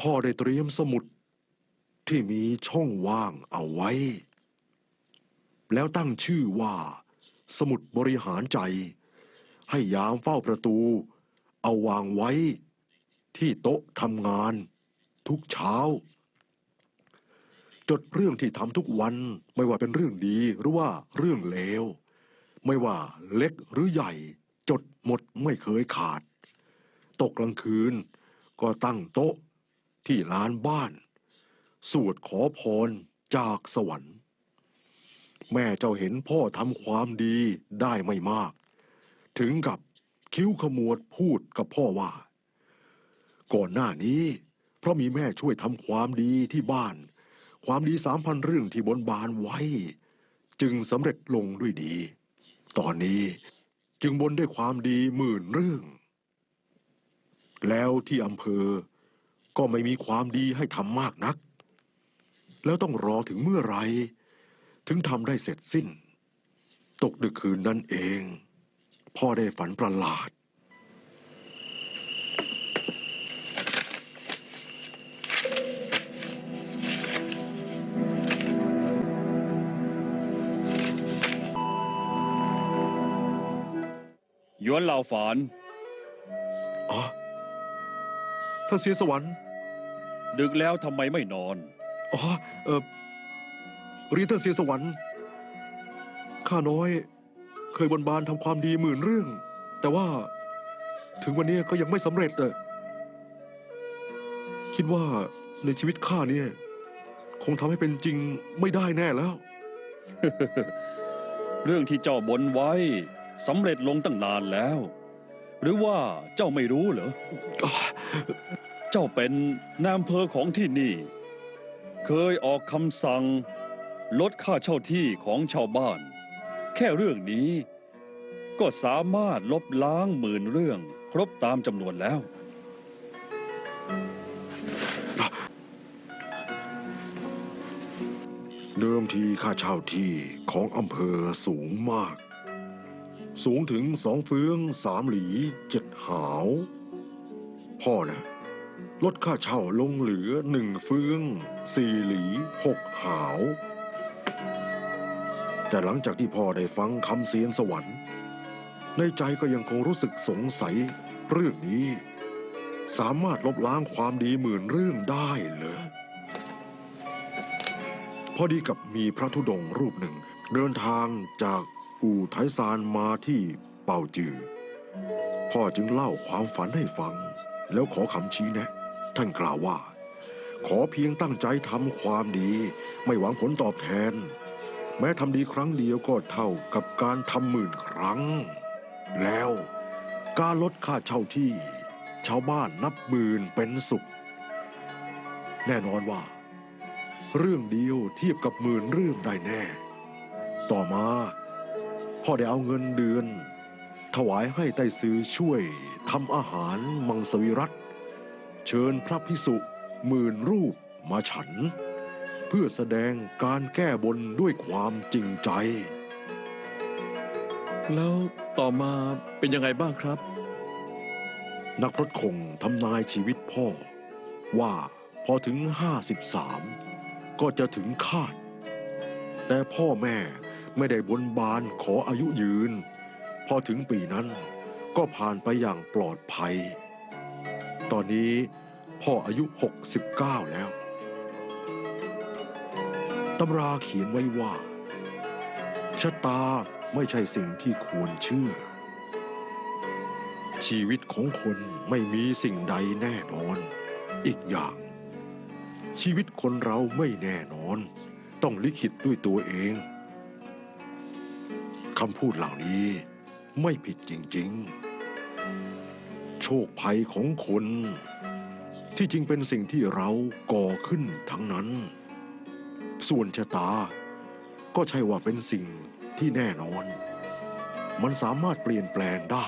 พ่อได้เตรียมสมุดที่มีช่องว่างเอาไว้ แล้วตั้งชื่อว่า สมุดบริหารใจ ให้ยามเฝ้าประตู เอาวางไว้ ที่โต๊ะทำงาน ทุกเช้า จดเรื่องที่ทำทุกวันไม่ว่าเป็นเรื่องดีหรือว่าเรื่องเลว ไม่ว่าเล็กหรือใหญ่ จดหมดไม่เคยขาด ตกกลางคืนก็ตั้งโต๊ะ ที่ลานบ้าน สวดขอพรจากสวรรค์ แม่เจ้าเห็นพ่อทำความดีได้ไม่มาก ถึงกับคิ้วขมวดพูดกับพ่อว่า ก่อนหน้านี้ เพราะมีแม่ช่วยทำความดีที่บ้าน ความดีสามพันเรื่องที่บนบานไว้ จึงสำเร็จลงด้วยดี ตอนนี้จึงบนด้วยความดีหมื่นเรื่อง แล้วที่อำเภอ ก็ไม่มีความดีให้ทำมากนัก แล้วต้องรอถึงเมื่อไหรถึงทำได้เสร็จสิ้น ตกดึกคืนนั้นเอง พ่อได้ฝันประหลาดหยวนเหล่าฝาน อ๋อ ท่านเสียสวรรค์ ดึกแล้วทำไมไม่นอน อ๋อ เออเรียนท่านเสียสวรรค์ ข้าน้อย เคยบนบานทำความดีหมื่นเรื่อง แต่ว่า ถึงวันนี้ก็ยังไม่สำเร็จอะคิดว่าในชีวิตข้าเนี่ย คงทำให้เป็นจริงไม่ได้แน่แล้ว เรื่องที่เจ้าบนไว้สำเร็จลงตั้งนานแล้ว หรือว่าเจ้าไม่รู้เหรอ เจ้าเป็นนายอำเภอของที่นี่ เคยออกคำสั่ง ลดค่าเช่าที่ของชาวบ้าน แค่เรื่องนี้ ก็สามารถลบล้างหมื่นเรื่องครบตามจำนวนแล้ว เดิมทีค่าเช่าที่ของอำเภอสูงมาก สูงถึงสองเฟืองสามหลีเจ็ดหาว พ่อนะลดค่าเช่าลงเหลือหนึ่งเฟืองสี่หลีหกหาว แต่หลังจากที่พ่อได้ฟังคำเสียนสวรรค์ ในใจก็ยังคงรู้สึกสงสัยเรื่องนี้ สามารถลบล้างความดีหมื่นเรื่องได้เหรอพอดีกับมีพระธุดงค์รูปหนึ่ง เดินทางจาก อู่ไทซานมาที่เป่าจือ พ่อจึงเล่าความฝันให้ฟัง แล้วขอคำชี้แนะ ท่านกล่าวว่า ขอเพียงตั้งใจทำความดี ไม่หวังผลตอบแทน แม้ทำดีครั้งเดียวก็เท่ากับการทำหมื่นครั้ง แล้วการลดค่าเช่าที่ ชาวบ้านนับหมื่นเป็นสุข แน่นอนว่า เรื่องเดียวเทียบกับหมื่นเรื่องได้แน่ ต่อมา พ่อได้เอาเงินเดือน ถวายให้ไต้ซือช่วยทำอาหารมังสวิรัตเชิญพระพิสุหมื่นรูปมาฉัน เพื่อแสดงการแก้บนด้วยความจริงใจ แล้วต่อมาเป็นยังไงบ้างครับ นักพรตคงทำนายชีวิตพ่อ ว่าพอถึงห้าสิบสามก็จะถึงคาด แต่พ่อแม่ ไม่ได้บนบานขออายุยืน พอถึงปีนั้นก็ผ่านไปอย่างปลอดภัย ตอนนี้พ่ออายุ 69 แล้ว ตำราเขียนไว้ว่าชะตาไม่ใช่สิ่งที่ควรเชื่อ ชีวิตของคนไม่มีสิ่งใดแน่นอน อีกอย่าง ชีวิตคนเราไม่แน่นอน ต้องลิขิตด้วยตัวเอง คำพูดเหล่านี้ไม่ผิดจริงๆ โชคภัยของคน ที่จริงเป็นสิ่งที่เราก่อขึ้นทั้งนั้น ส่วนชะตาก็ใช่ว่าเป็นสิ่งที่แน่นอน มันสามารถเปลี่ยนแปลงได้